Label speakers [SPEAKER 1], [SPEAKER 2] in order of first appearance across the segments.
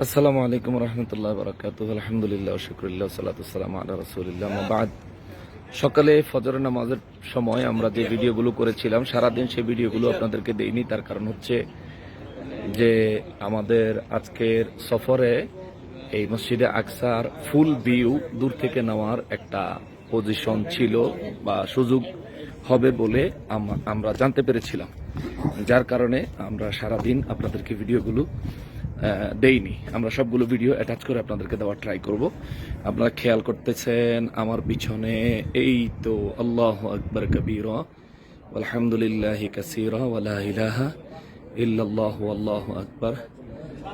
[SPEAKER 1] আসসালামু আলাইকুম রহমতুল্লাহ বরকাত আলহামদুলিল্লাহ শুক্রিল্লাহ সাল্লাতুসাল্লাম আল্লাহ রসুলিল্লাহ বাদ। সকালে ফজর নামাজের সময় আমরা যে ভিডিওগুলো করেছিলাম, সারাদিন সেই ভিডিওগুলো আপনাদেরকে দেইনি। তার কারণ হচ্ছে যে আমাদের আজকের সফরে এই মসজিদে আকসার ফুল ভিউ, দূর থেকে নেওয়ার একটা পজিশন ছিল বা সুযোগ হবে বলে আমরা জানতে পেরেছিলাম। যার কারণে আমরা সারাদিন আপনাদেরকে ভিডিওগুলো দেইনি। আমরা সবগুলো ভিডিও অ্যাটাচ করে আপনাদেরকে দেওয়ার ট্রাই করব। আপনারা খেয়াল করতেছেন, আমার পিছনে এই তো আল্লাহ আকবর কবির আলহামদুলিল্লাহ কাসিরা ওয়ালা ইলাহা ইল্লাল্লাহ আল্লাহু আকবার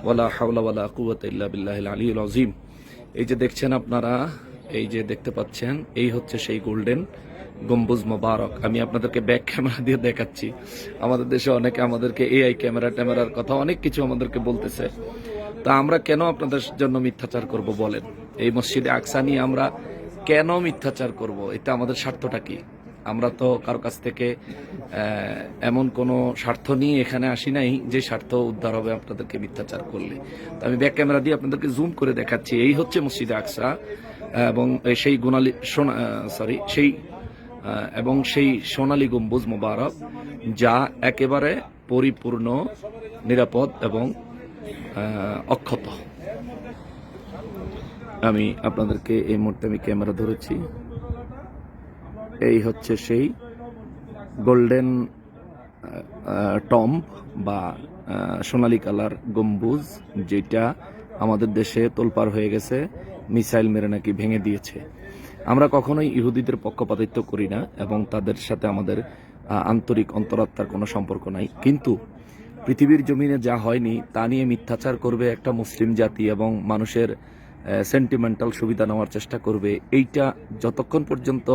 [SPEAKER 1] ওয়ালা হাওলা ওয়ালা কুওয়াতা ইল্লা আলিয়্যিল আযীম। এই যে দেখছেন আপনারা, এই যে দেখতে পাচ্ছেন, এই হচ্ছে সেই গোল্ডেন গম্বুজ মোবারক। আমি আপনাদেরকে ব্যাক ক্যামেরা দিয়ে দেখাচ্ছি। আমাদের দেশে অনেকে আমাদেরকে এআই ক্যামেরা ট্যামেরার কথা অনেক কিছু আমাদেরকে বলতেছে। তা আমরা কেন আপনাদের জন্য মিথ্যাচার করব বলেন? এই মসজিদে আকসা নিয়ে আমরা কেন মিথ্যাচার করব? এটা আমাদের স্বার্থটা কি? আমরা তো কারও কাছ থেকে এমন কোনো স্বার্থ নিয়ে এখানে আসি নাই যে স্বার্থ উদ্ধার হবে আপনাদেরকে মিথ্যাচার করলে। তো আমি ব্যাক ক্যামেরা দিয়ে আপনাদেরকে জুম করে দেখাচ্ছি। এই হচ্ছে মসজিদে আকসা এবং সেই গুণালী সোনা সরি সেই এবং সেই সোনালী গম্বুজ মোবারক, যা একেবারে পরিপূর্ণ, নিরাপদ এবং অক্ষত। আমি আপনাদেরকে এই মুহূর্তে আমি ক্যামেরা ধরেছি। এই হচ্ছে সেই গোল্ডেন টম্ব বা সোনালী কালার গম্বুজ, যেটা আমাদের দেশে তোলপার হয়ে গেছে, মিসাইল মেরে নাকি ভেঙে দিয়েছে। আমরা কখনোই ইহুদিদের পক্ষপাতিত্ব করি না এবং তাদের সাথে আমাদের আন্তরিক অন্তরাত্মার কোনো সম্পর্ক নাই। কিন্তু পৃথিবীর জমিনে যা হয়নি, তা নিয়ে মিথ্যাচার করবে একটা মুসলিম জাতি এবং মানুষের সেন্টিমেন্টাল সুবিধা নেওয়ার চেষ্টা করবে। এইটা যতক্ষণ পর্যন্ত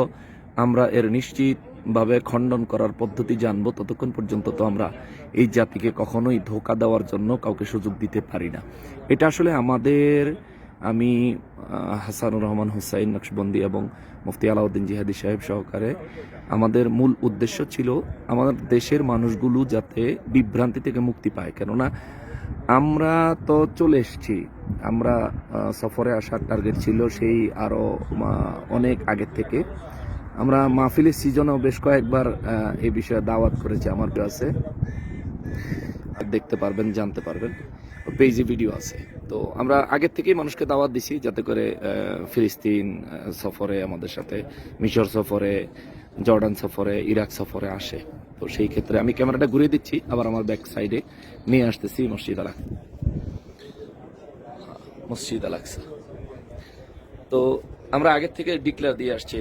[SPEAKER 1] আমরা এর নিশ্চিতভাবে খণ্ডন করার পদ্ধতি জানব, ততক্ষণ পর্যন্ত তো আমরা এই জাতিকে কখনোই ধোকা দেওয়ার জন্য কাউকে সুযোগ দিতে পারি না। এটা আসলে আমাদের আমি হাসানুর রহমান হুসাইন, নকশবন্দি এবং মুফতি আলাউদ্দিন জিহাদি সাহেব সহকারে, আমাদের মূল উদ্দেশ্য ছিল আমাদের দেশের মানুষগুলো যাতে বিভ্রান্তি থেকে মুক্তি পায়। কেননা আমরা তো চলে এসেছি। আমরা সফরে আসার টার্গেট ছিল সেই আরও অনেক আগের থেকে। আমরা মাহফিলের সিজনেও বেশ কয়েকবার এই বিষয়ে দাওয়াত করেছি আমার কাছে। দেখতে পারবেন, জানতে পারবেন। পেজে ভিডিও আছে। তো আমরা আগের থেকেই মানুষকে দাওয়াত দিছি যাতে করে ফিলিস্তিন সফরে আমাদের সাথে, মিশর সফরে, জর্ডান সফরে, ইরাক সফরে আসে। তো সেই ক্ষেত্রে আমি ক্যামেরাটা ঘুরিয়ে দিচ্ছি, আবার আমার ব্যাক সাইডে নিয়ে আসতেছি মসজিদ আলাক মসজিদ আলাকসা তো আমরা আগের থেকে ডিক্লেয়ার দিয়ে আসছি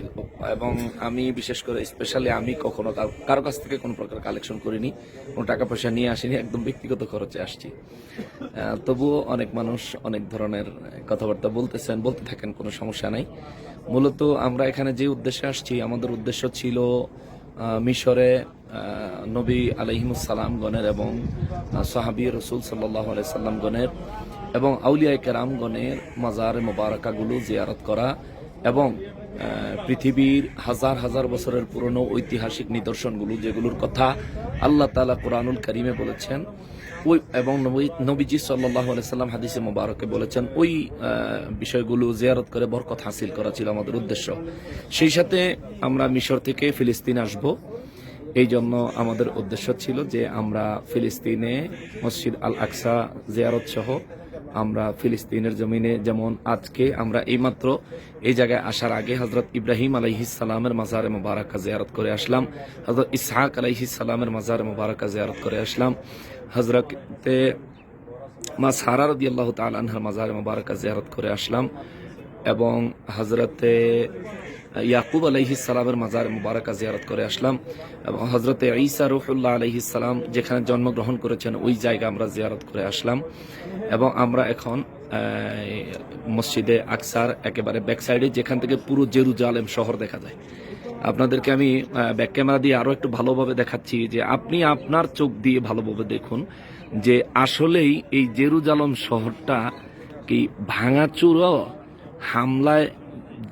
[SPEAKER 1] এবং আমি বিশেষ করে স্পেশালি আমি কখনো কার- কাছ থেকে কোনো প্রকার কালেকশন করিনি, কোনো টাকা পয়সা নিয়ে আসিনি, একদম ব্যক্তিগত খরচে আসছি। তবুও অনেক মানুষ অনেক ধরনের কথাবার্তা বলতেছেন, বলতে থাকেন, কোনো সমস্যা নাই। মূলত আমরা এখানে যে উদ্দেশ্যে আসছি, আমাদের উদ্দেশ্য ছিল মিশরে নবী আলহিমুসালাম গণের এবং সাহাবি রসুল সাল্লাহ সাল্লাম গণের এবং আউলিয়া কেরামগণের মাজার মোবারকাগুলো জিয়ারত করা এবং পৃথিবীর হাজার হাজার বছরের পুরনো ঐতিহাসিক নিদর্শনগুলো, যেগুলোর কথা আল্লাহ তালা কোরআনুল করিমে বলেছেন, ওই এবং নবী- নবীজি সাল্লাহ সাল্লাম হাদিসে মোবারকে বলেছেন, ওই বিষয়গুলো জিয়ারত করে বরকত হাসিল করা ছিল আমাদের উদ্দেশ্য। সেই সাথে আমরা মিশর থেকে ফিলিস্তিন আসব। এই জন্য আমাদের উদ্দেশ্য ছিল যে আমরা ফিলিস্তিনে মসজিদ আল আকসা জিয়ারত সহ আমরা ফিলিস্তিনের জমিনে যেমন আজকে আমরা এইমাত্র এই জায়গায় আসার আগে হজরত ইব্রাহিম আলাইহিস সালামের মাজারে মোবারকা জিয়ারত করে আসলাম হজরত ইসহাক আলাইহিস সালামের মাজারে মোবারকা জিয়ারত করে আসলাম হজরতে মা সারা আল্লাহ তালহার মাজারে মোবারকা জিয়ারত করে আসলাম এবং হজরতে ইয়াকুব আলহি সালামের মাজার মুবারকা জিয়ারত করে আসলাম এবং হজরতে ঈসা রুহুল্লাহ সালাম যেখানে জন্মগ্রহণ করেছেন, ওই জায়গা আমরা জিয়ারত করে আসলাম এবং আমরা এখন মসজিদে আকসার একেবারে ব্যাক সাইডে যেখান থেকে পুরো জেরুজালেম শহর দেখা যায়। আপনাদেরকে আমি ব্যাক ক্যামেরা দিয়ে আরও একটু ভালোভাবে দেখাচ্ছি যে আপনি আপনার চোখ দিয়ে ভালোভাবে দেখুন যে আসলেই এই জেরুজালম শহরটা কি ভাঙাচুরো, হামলায়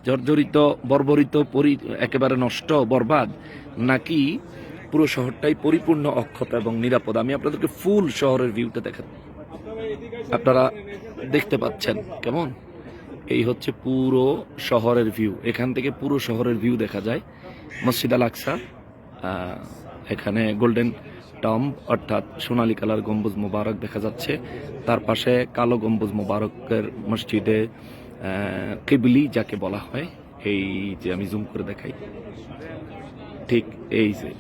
[SPEAKER 1] জর্জরিত, বর্বরিত, পরি, একেবারে নষ্ট, বরবাদ, নাকি পুরো শহরটাই পরিপূর্ণ অক্ষত এবং নিরাপদ? আমি আপনাদেরকে ফুল শহরের ভিউটা দেখাচ্ছি আপনারা দেখতে পাচ্ছেন। কেমন? এই হচ্ছে পুরো শহরের ভিউ এখান থেকে পুরো শহরের ভিউ দেখা যায়। মসজিদ আল আকসা এখানে গোল্ডেন টম অর্থাৎ সোনালী কালার গম্বুজ মোবারক দেখা যাচ্ছে। তার পাশে কালো গম্বুজ মোবারকের মসজিদে কিবলি যাকে বলা হয়, এই যে আমি জুম করে দেখাই, ঠিক এই যে,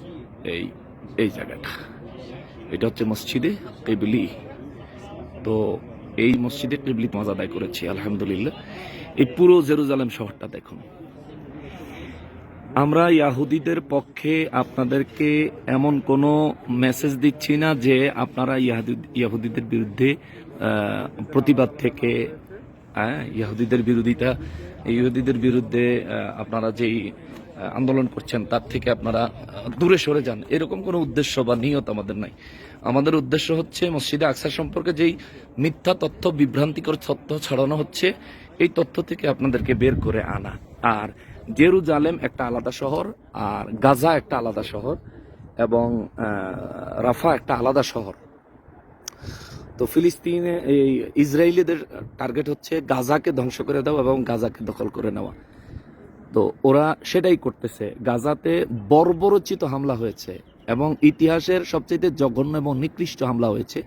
[SPEAKER 1] এই এই জায়গাটা। এটা হচ্ছে মসজিদে কেবলি। তো এই মসজিদে কেবলি মজা আদায় করেছি, আলহামদুলিল্লাহ। এই পুরো জেরুজালেম শহরটা দেখুন। আমরা ইয়াহুদিদের পক্ষে আপনাদেরকে এমন কোনো মেসেজ দিচ্ছি না যে আপনারা ইয়াহুদি- ইয়াহুদিদের বিরুদ্ধে প্রতিবাদ থেকে হ্যাঁ, ইয়াহুদিদের বিরোধিতা ইহুদিদের বিরুদ্ধে আপনারা যেই আন্দোলন করছেন তার থেকে আপনারা দূরে সরে যান। এরকম কোনো উদ্দেশ্য বা নিয়ত আমাদের নাই। আমাদের উদ্দেশ্য হচ্ছে মসজিদে আকসা সম্পর্কে যেই মিথ্যা তথ্য বিভ্রান্তিকর তথ্য ছড়ানো হচ্ছে এই তথ্য থেকে আপনাদেরকে বের করে আনা। আর জেরুজালেম একটা আলাদা শহর আর গাজা একটা আলাদা শহর এবং রাফা একটা আলাদা শহর। তো ফিলিস্তিনে এই ইসরায়েলিদের টার্গেট হচ্ছে গাজাকে ধ্বংস করে দেওয়া এবং গাজাকে দখল করে নেওয়া। তো ওরা সেটাই করতেছে। গাজাতে বর্বরচিত হামলা হয়েছে এবং ইতিহাসের সবচেয়ে জঘন্য এবং নিকৃষ্ট হামলা হয়েছে।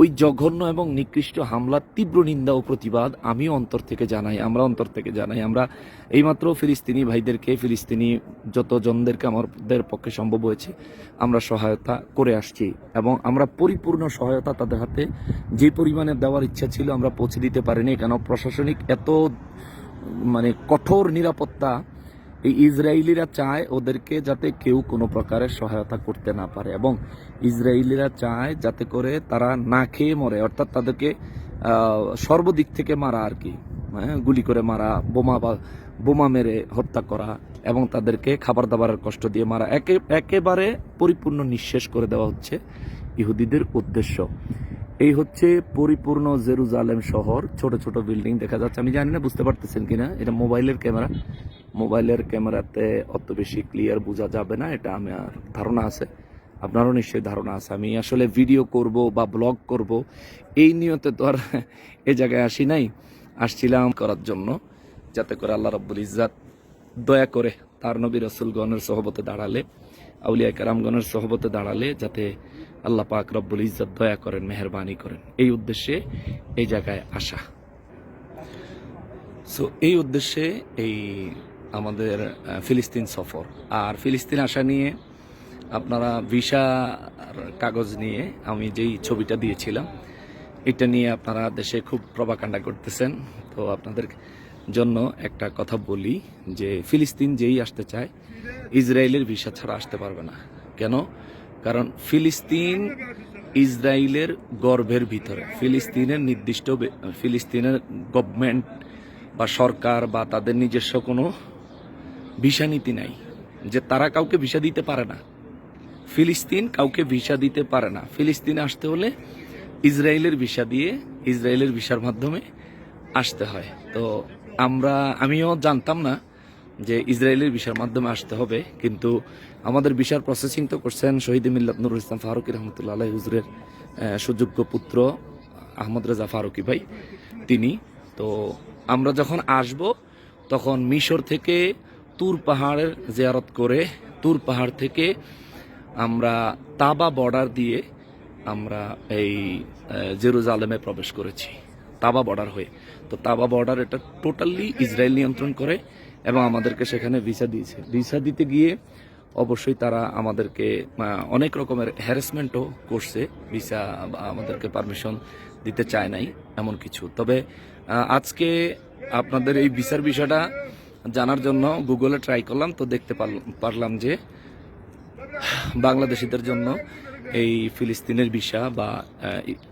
[SPEAKER 1] ওই জঘন্য এবং নিকৃষ্ট হামলার তীব্র নিন্দা ও প্রতিবাদ আমিও অন্তর থেকে জানাই, আমরা অন্তর থেকে জানাই। আমরা এইমাত্র ফিলিস্তিনি ভাইদেরকে, ফিলিস্তিনি যত জনদেরকে আমাদের পক্ষে সম্ভব হয়েছে, আমরা সহায়তা করে আসছি এবং আমরা পরিপূর্ণ সহায়তা তাদের হাতে যে পরিমাণে দেওয়ার ইচ্ছা ছিল আমরা পৌঁছে দিতে পারিনি। কেন? প্রশাসনিক এত মানে কঠোর নিরাপত্তা এই ইসরায়েলিরা চায় ওদেরকে যাতে কেউ কোনো প্রকারের সহায়তা করতে না পারে এবং ইসরায়েলিরা চায় যাতে করে তারা না খেয়ে মরে অর্থাৎ তাদেরকে সর্বদিক থেকে মারা আর কি হ্যাঁ, গুলি করে মারা বোমা বা বোমা মেরে হত্যা করা এবং তাদেরকে খাবার দাবারের কষ্ট দিয়ে মারা। একে একেবারে পরিপূর্ণ নিঃশেষ করে দেওয়া হচ্ছে ইহুদিদের উদ্দেশ্য। এই হচ্ছে পরিপূর্ণ জেরুজালেম শহর। ছোট ছোট বিল্ডিং দেখা যাচ্ছে। আমি জানি না, বুঝতে পারতেছেন কিনা? এটা মোবাইলের ক্যামেরা। মোবাইলের ক্যামেরাতে অত বেশি ক্লিয়ার বোঝা যাবে না, এটা আমার ধারণা আছে। আপনারও নিশ্চয়ই ধারণা আছে। আমি আসলে ভিডিও করব বা ব্লগ করব, এই নিয়তে তো আর এ জায়গায় আসি নাই। আসছিলাম করার জন্য, যাতে করে আল্লাহ রব্বুল ইজ্জাত দয়া করে তার নবী রসুলগণের সহবতে দাঁড়ালে আউলিয়া কারামগণের সহবতে দাঁড়ালে, যাতে আল্লাহ পাক রব্বুল ইজ্জত দয়া করেন, মেহরবানি করেন। এই উদ্দেশ্যে এই জায়গায় আসা। সো এই উদ্দেশ্যে এই আমাদের ফিলিস্তিন সফর। আর ফিলিস্তিন আসা নিয়ে আপনারা ভিসা কাগজ নিয়ে আমি যেই ছবিটা দিয়েছিলাম, এটা নিয়ে আপনারা দেশে খুব প্রবাকাণ্ডা করতেছেন। তো আপনাদের জন্য একটা কথা বলি যে, ফিলিস্তিন যেই আসতে চায়, ইসরায়েলের ভিসা ছাড়া আসতে পারবে না। কেন? কারণ ফিলিস্তিন ইসরায়েলের গর্ভের ভিতরে, ফিলিস্তিনের নির্দিষ্ট ফিলিস্তিনের গভর্নমেন্ট বা সরকার বা তাদের নিজস্ব কোনো ভিসা নীতি নাই, যে তারা কাউকে ভিসা দিতে পারে না। ফিলিস্তিন কাউকে ভিসা দিতে পারে না। ফিলিস্তিনে আসতে হলে ইসরায়েলের ভিসা দিয়ে ইসরায়েলের ভিসার মাধ্যমে আসতে হয়। তো আমরা, আমিও জানতাম না যে ইসরায়েলের ভিসার মাধ্যমে আসতে হবে, কিন্তু আমাদের ভিসার প্রসেসিং তো করছেন শহীদ মিল্লাত নুরুল ইসলাম ফারুকি রহমতুল্লাহ আলাই হুজুরের সুযোগ্য পুত্র আহমদ রাজা ফারুকি ভাই, তিনি। তো আমরা যখন আসব, তখন মিশর থেকে তুর পাহাড়ের জিয়ারত করে, তুর পাহাড় থেকে আমরা তাবা বর্ডার দিয়ে আমরা এই জেরুজালেমে প্রবেশ করেছি, তাবা বর্ডার হয়ে। তো তাবা বর্ডার এটা টোটালি ইসরায়েল নিয়ন্ত্রণ করে এবং আমাদেরকে সেখানে ভিসা দিয়েছে। ভিসা দিতে গিয়ে অবশ্যই তারা আমাদেরকে অনেক রকমের হ্যারাসমেন্টও করছে। ভিসা আমাদেরকে পারমিশন দিতে চায় নাই এমন কিছু। তবে আজকে আপনাদের এই ভিসার বিষয়টা জানার জন্য গুগলে ট্রাই করলাম, তো দেখতে পারল- পারলাম যে বাংলাদেশিদের জন্য এই ফিলিস্তিনের ভিসা বা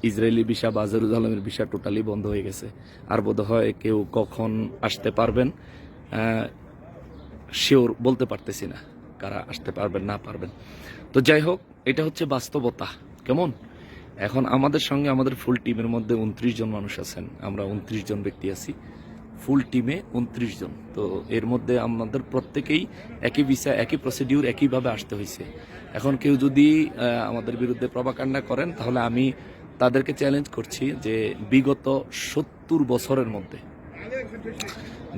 [SPEAKER 1] ইসরায়েলি ভিসা বা জেরুজালেমের ভিসা টোটালি বন্ধ হয়ে গেছে। আর বোধহয় কেউ কখন আসতে পারবেন শিওর বলতে পারতেছি না কারা আসতে পারবেন, না পারবেন। তো যাই হোক, এটা হচ্ছে বাস্তবতা। কেমন? এখন আমাদের সঙ্গে আমাদের ফুল টিমের মধ্যে উনত্রিশ জন মানুষ আছেন। আমরা উনত্রিশ জন ব্যক্তি আছি। ফুল টিমে উনত্রিশ জন। তো এর মধ্যে আমাদের প্রত্যেকেই একই ভিসা একই প্রসিডিউর একইভাবে আসতে হয়েছে। এখন কেউ যদি আমাদের বিরুদ্ধে প্রবাকাণ্ডা করেন, তাহলে আমি তাদেরকে চ্যালেঞ্জ করছি যে বিগত সত্তর বছরের মধ্যে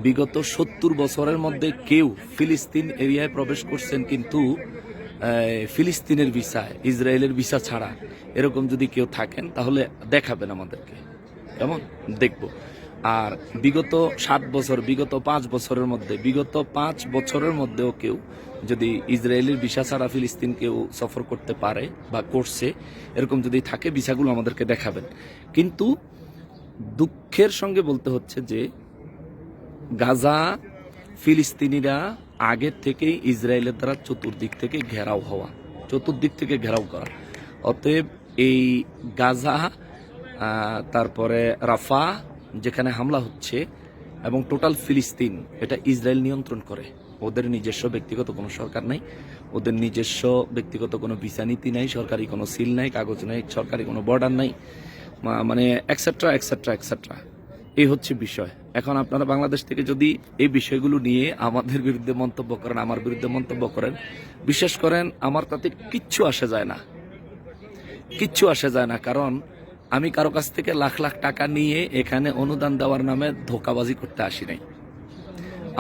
[SPEAKER 1] বিগত সত্তর বছরের মধ্যে কেউ ফিলিস্তিন এরিয়ায় প্রবেশ করছেন কিন্তু ফিলিস্তিনের ভিসা, ইসরায়েলের ভিসা ছাড়া এরকম যদি কেউ থাকেন, তাহলে দেখাবেন আমাদেরকে। কেমন? দেখব। আর বিগত সাত বছর, বিগত পাঁচ বছরের মধ্যে, বিগত পাঁচ বছরের মধ্যেও কেউ যদি ইসরায়েলের ভিসা ছাড়া ফিলিস্তিন কেউ সফর করতে পারে বা করছে, এরকম যদি থাকে, ভিসাগুলো আমাদেরকে দেখাবেন। কিন্তু দুঃখের সঙ্গে বলতে হচ্ছে যে গাজা, ফিলিস্তিনিরা আগের থেকেই ইসরায়েলের দ্বারা চতুর্দিক থেকে ঘেরাও হওয়া, চতুর্দিক থেকে ঘেরাও করা। অতএব এই গাজা তারপরে রাফা, যেখানে হামলা হচ্ছে, এবং টোটাল ফিলিস্তিন, এটা ইসরায়েল নিয়ন্ত্রণ করে। ওদের নিজস্ব ব্যক্তিগত কোনো সরকার নাই, ওদের নিজস্ব ব্যক্তিগত কোনো ভিসা নীতি নাই, সরকারি কোনো সিল নাই, কাগজ নাই, সরকারি কোনো বর্ডার নাই। মানে এক্সেট্রা এক্সেট্রা এক্সেট্রা এই হচ্ছে বিষয়। এখন আপনারা বাংলাদেশ থেকে যদি এই বিষয়গুলো নিয়ে আমাদের বিরুদ্ধে মন্তব্য করেন, আমার বিরুদ্ধে মন্তব্য করেন, বিশ্বাস করেন, আমার তাতে কিচ্ছু আসে যায় না। কিচ্ছু আসে যায় না, কারণ আমি কারও কাছ থেকে লাখ লাখ টাকা নিয়ে এখানে অনুদান দেওয়ার নামে ধোকাবাজি করতে আসি নাই।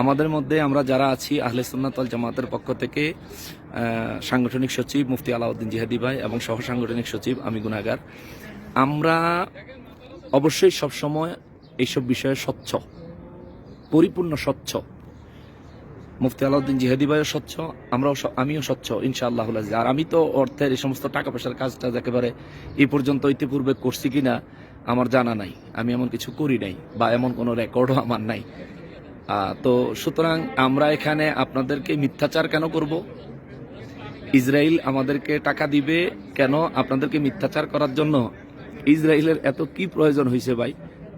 [SPEAKER 1] আমাদের মধ্যে আমরা যারা আছি, আহলে সুন্নাতল জামাতের পক্ষ থেকে সাংগঠনিক সচিব মুফতি আলাউদ্দিন জিহাদি ভাই এবং সহ সাংগঠনিক সচিব আমি গুনাগার আমরা অবশ্যই সবসময় এইসব বিষয়ে স্বচ্ছ, পরিপূর্ণ স্বচ্ছ। মুফতি আলাউদ্দিন জিহাদি ভাইও স্বচ্ছ, আমরাও আমিও স্বচ্ছ ইনশাআল্লাহ। আর আমি তো অর্থের এই সমস্ত টাকা পয়সার কাজটা একেবারে এই পর্যন্ত ইতিপূর্বে করছি কিনা, আমার জানা নাই। আমি এমন কিছু করি নাই বা এমন কোনো রেকর্ডও আমার নাই। তো সুতরাং আমরা এখানে আপনাদেরকে মিথ্যাচার কেন করব? ইসরায়েল আমাদেরকে টাকা দিবে কেন আপনাদেরকে মিথ্যাচার করার জন্য? ইসরায়েলের এত কি প্রয়োজন হয়েছে ভাই?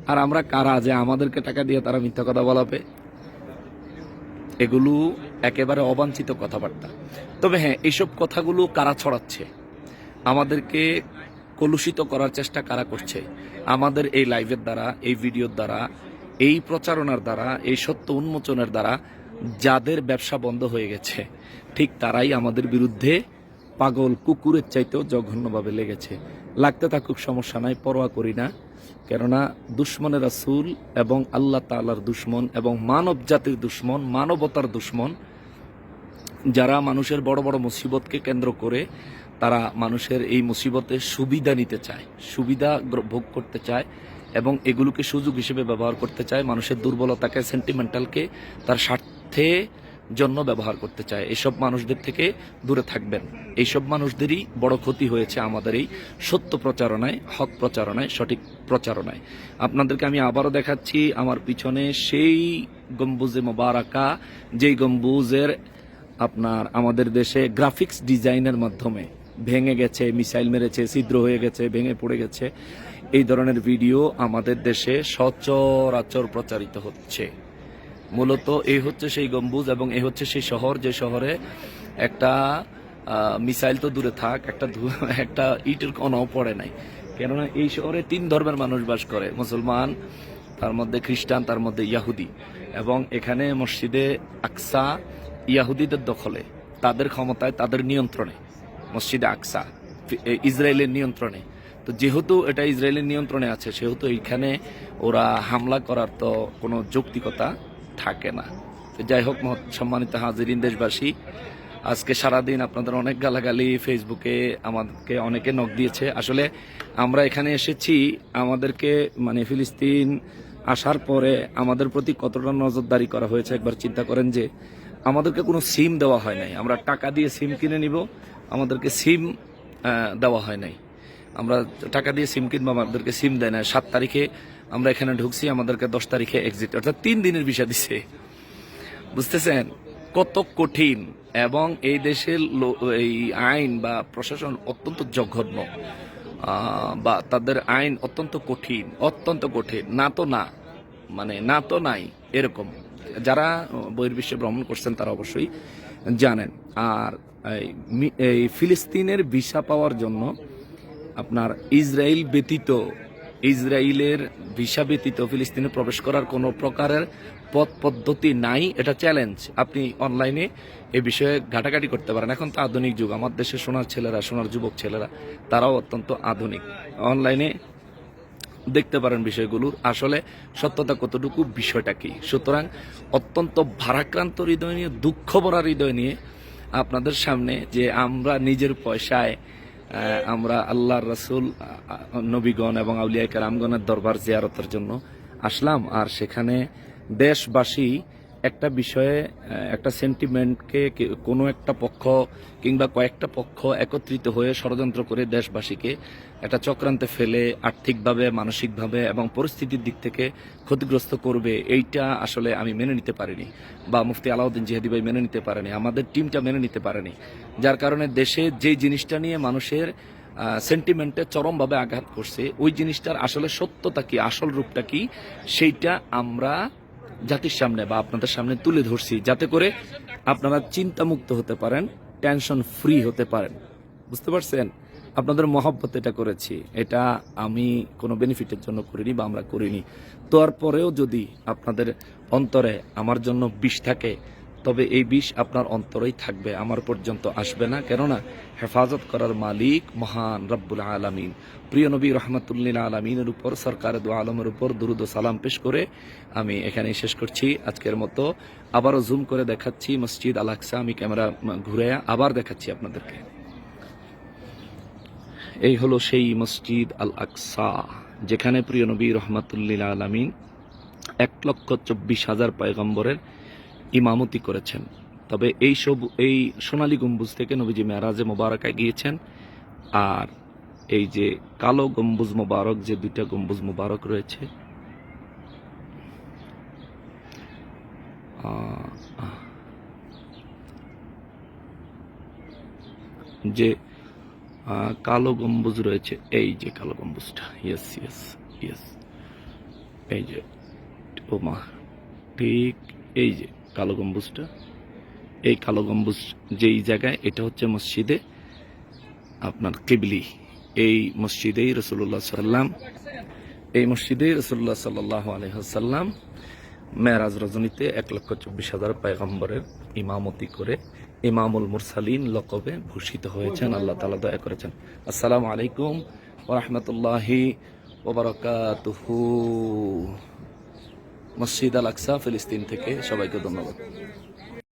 [SPEAKER 1] আর আমরা কারা যে আমাদেরকে টাকা দিয়ে তারা মিথ্যা কথা বলাবে এগুলো একেবারে অবাঞ্ছিত কথাবার্তা। তবে হ্যাঁ এইসব কথাগুলো কারা ছড়াচ্ছে? আমাদেরকে কলুষিত করার চেষ্টা কারা করছে? আমাদের এই লাইভের দ্বারা, এই ভিডিওর দ্বারা, এই প্রচারণার দ্বারা, এই সত্য উন্মোচনের দ্বারা যাদের ব্যবসা বন্ধ হয়ে গেছে, ঠিক তারাই আমাদের বিরুদ্ধে পাগল কুকুরের চাইতেও জঘন্যভাবে লেগেছে। লাগতে থাকুক সমস্যা নাই, পরোয়া করি না। কেননা দুশ্মনের রাসূল এবং আল্লাহ তাআলার দুশ্মন এবং মানব জাতির দুশ্মন, মানবতার দুশ্মন, যারা মানুষের বড় বড় মুসিবতকে কেন্দ্র করে, তারা মানুষের এই মুসিবতের সুবিধা নিতে চায়, সুবিধা ভোগ করতে চায় এবং এগুলোকে সুযোগ হিসেবে ব্যবহার করতে চায়। মানুষের দুর্বলতাকে সেন্টিমেন্টালকে তার স্বার্থে জন্য ব্যবহার করতে চায়। এসব মানুষদের থেকে দূরে থাকবেন। এইসব মানুষদেরই বড় ক্ষতি হয়েছে আমাদের এই সত্য প্রচারণায়, হক প্রচারণায়, সঠিক প্রচারণায়। আপনাদেরকে আমি আবারও দেখাচ্ছি আমার পিছনে সেই গম্বুজে মোবারকা, যেই গম্বুজের আপনার আমাদের দেশে গ্রাফিক্স ডিজাইনের মাধ্যমে ভেঙে গেছে, মিসাইল মেরেছে, ছিদ্র হয়ে গেছে, ভেঙে পড়ে গেছে। এই ধরনের ভিডিও আমাদের দেশে সচরাচর প্রচারিত হচ্ছে। মূলত এই হচ্ছে সেই গম্বুজ এবং এই হচ্ছে সেই শহর, যে শহরে একটা মিসাইল তো দূরে থাক, একটা একটা ইটের কণাও পড়ে নাই। কেননা এই শহরে তিন ধর্মের মানুষ বাস করে, মুসলমান, তার মধ্যে খ্রিস্টান, তার মধ্যে ইয়াহুদি। এবং এখানে মসজিদে আকসা ইয়াহুদিদের দখলে, তাদের ক্ষমতায়, তাদের নিয়ন্ত্রণে, মসজিদে আকসা ইসরায়েলের নিয়ন্ত্রণে। তো যেহেতু এটা ইসরায়েলের নিয়ন্ত্রণে আছে, সেহেতু এইখানে ওরা হামলা করার তো কোনো যৌক্তিকতা থাকে না। যাই হোক সম্মানিত হাজিরিন, দেশবাসী, আজকে সারাদিন আপনাদের অনেক গালাগালি ফেসবুকে আমাদেরকে অনেকে নক দিয়েছে। আসলে আমরা এখানে এসেছি আমাদেরকে মানে ফিলিস্তিন আসার পরে আমাদের প্রতি কতটা নজরদারি করা হয়েছে, একবার চিন্তা করেন যে আমাদেরকে কোনো সিম দেওয়া হয় নাই। আমরা টাকা দিয়ে সিম কিনে নিব, আমাদেরকে সিম দেওয়া হয় নাই। আমরা টাকা দিয়ে সিম কিনবো, আমাদেরকে সিম দেয় না সাত তারিখে আমরা এখানে ঢুকছি, আমাদেরকে দশ তারিখে এক্সিট অর্থাৎ তিন দিনের বিষয় দিছে। বুঝতেছেন? কত কঠিন। এবং এই দেশের এই আইন বা প্রশাসন অত্যন্ত জঘন্য। বা তাদের আইন অত্যন্ত কঠিন অত্যন্ত কঠিন। না তো না মানে না তো নাই, এরকম। যারা বহির্বিশ্বে ভ্রমণ করছেন, তারা অবশ্যই জানেন। আর এই ফিলিস্তিনের ভিসা পাওয়ার জন্য আপনার ইসরায়েল ব্যতীত ইসরায়েলের ভিসা ব্যতীত ফিলিস্তিনে প্রবেশ করার কোনো প্রকারের পথ পদ্ধতি নাই, এটা চ্যালেঞ্জ আপনি অনলাইনে এ বিষয়ে ঘাটাঘাটি করতে পারেন। এখন তো আধুনিক যুগ। আমার দেশের সোনার ছেলেরা, সোনার যুবক ছেলেরা, তারাও অত্যন্ত আধুনিক। অনলাইনে দেখতে পারেন বিষয়গুলোর আসলে সত্যতা কতটুকু, বিষয়টা কি? সুতরাং অত্যন্ত ভারাক্রান্ত হৃদয় নিয়ে, দুঃখ ভরা হৃদয় নিয়ে আপনাদের সামনে যে আমরা নিজের পয়সায় আমরা আল্লাহ রসুল নবীগণ এবং আউলিয়া কারামগণের দরবার জিয়ারতের জন্য আসলাম। আর সেখানে দেশবাসী একটা বিষয়ে একটা সেন্টিমেন্টকে কোনো একটা পক্ষ কিংবা কয়েকটা পক্ষ একত্রিত হয়ে ষড়যন্ত্র করে দেশবাসীকে একটা চক্রান্তে ফেলে, আর্থিকভাবে, মানসিকভাবে এবং পরিস্থিতির দিক থেকে ক্ষতিগ্রস্ত করবে, এইটা আসলে আমি মেনে নিতে পারিনি বা মুফতি আলাউদ্দিন জিহাদি ভাই মেনে নিতে পারেনি, আমাদের টিমটা মেনে নিতে পারেনি। যার কারণে দেশে যে জিনিসটা নিয়ে মানুষের সেন্টিমেন্টে চরমভাবে আঘাত করছে, ওই জিনিসটার আসলে সত্যতা কি, আসল রূপটা কি, সেইটা আমরা জাতির সামনে বা আপনাদের সামনে তুলে ধরছি, যাতে করে আপনারা চিন্তামুক্ত হতে পারেন, টেনশন ফ্রি হতে পারেন। বুঝতে পারছেন? আপনাদের মহব্বত এটা করেছি। এটা আমি কোনো বেনিফিটের জন্য করিনি বা আমরা করিনি। তারপরেও যদি আপনাদের অন্তরে আমার জন্য বিষ থাকে, তবে এই বিষ আপনার অন্তরেই থাকবে, আমার পর্যন্ত আসবে না। কেননা হেফাজত করার মালিক মহান রব্বুল আলমিন। প্রিয় নবী রহমতুল্লিল আলমিনের উপর, সরকার দু আলমের উপর দুরুদ সালাম পেশ করে আমি এখানে শেষ করছি আজকের মতো। আবারও জুম করে দেখাচ্ছি মসজিদ আল আকসা আমি ক্যামেরা ঘুরে আবার দেখাচ্ছি আপনাদেরকে। এই হলো সেই মসজিদ আল আকসা যেখানে প্রিয় নবী রহমাতুল্লিল আলমিন এক লক্ষ চব্বিশ হাজার পয়গম্বরের ইমামতি করেছেন। তবে এই সব, এই সোনালী গম্বুজ থেকে নবীজি মেয়ারাজে মোবারকায় গিয়েছেন। আর এই যে কালো গম্বুজ মোবারক, যে দুইটা গম্বুজ মোবারক রয়েছে। যে কালো গম্বুজ রয়েছে, এই যে কালো গম্বুজটা ইয়েস ইয়েস ইয়েস এই যে ও মা ঠিক এই যে কালো গম্বুজটা। এই কালো গম্বুজ যেই জায়গায়, এটা হচ্ছে মসজিদে আপনার কিবলি। এই মসজিদেই রসুল্লাহ সাল্লাম এই মসজিদে রসুল্লাহ সাল্লাহ আলহাসাল্লাম মেয়ারাজ রজনীতে এক লক্ষ চব্বিশ হাজার পায়গম্বরের ইমামতি করে ইমামুল মুরসালিন লকবে ভূষিত হয়েছেন। আল্লাহ তালা দয়া করেছেন। আসসালামু আলাইকুম ওরহমতুল্লাহি ওবরাকাতুহু মসজিদ আল আকসা ফিলিস্তিন থেকে সবাইকে ধন্যবাদ।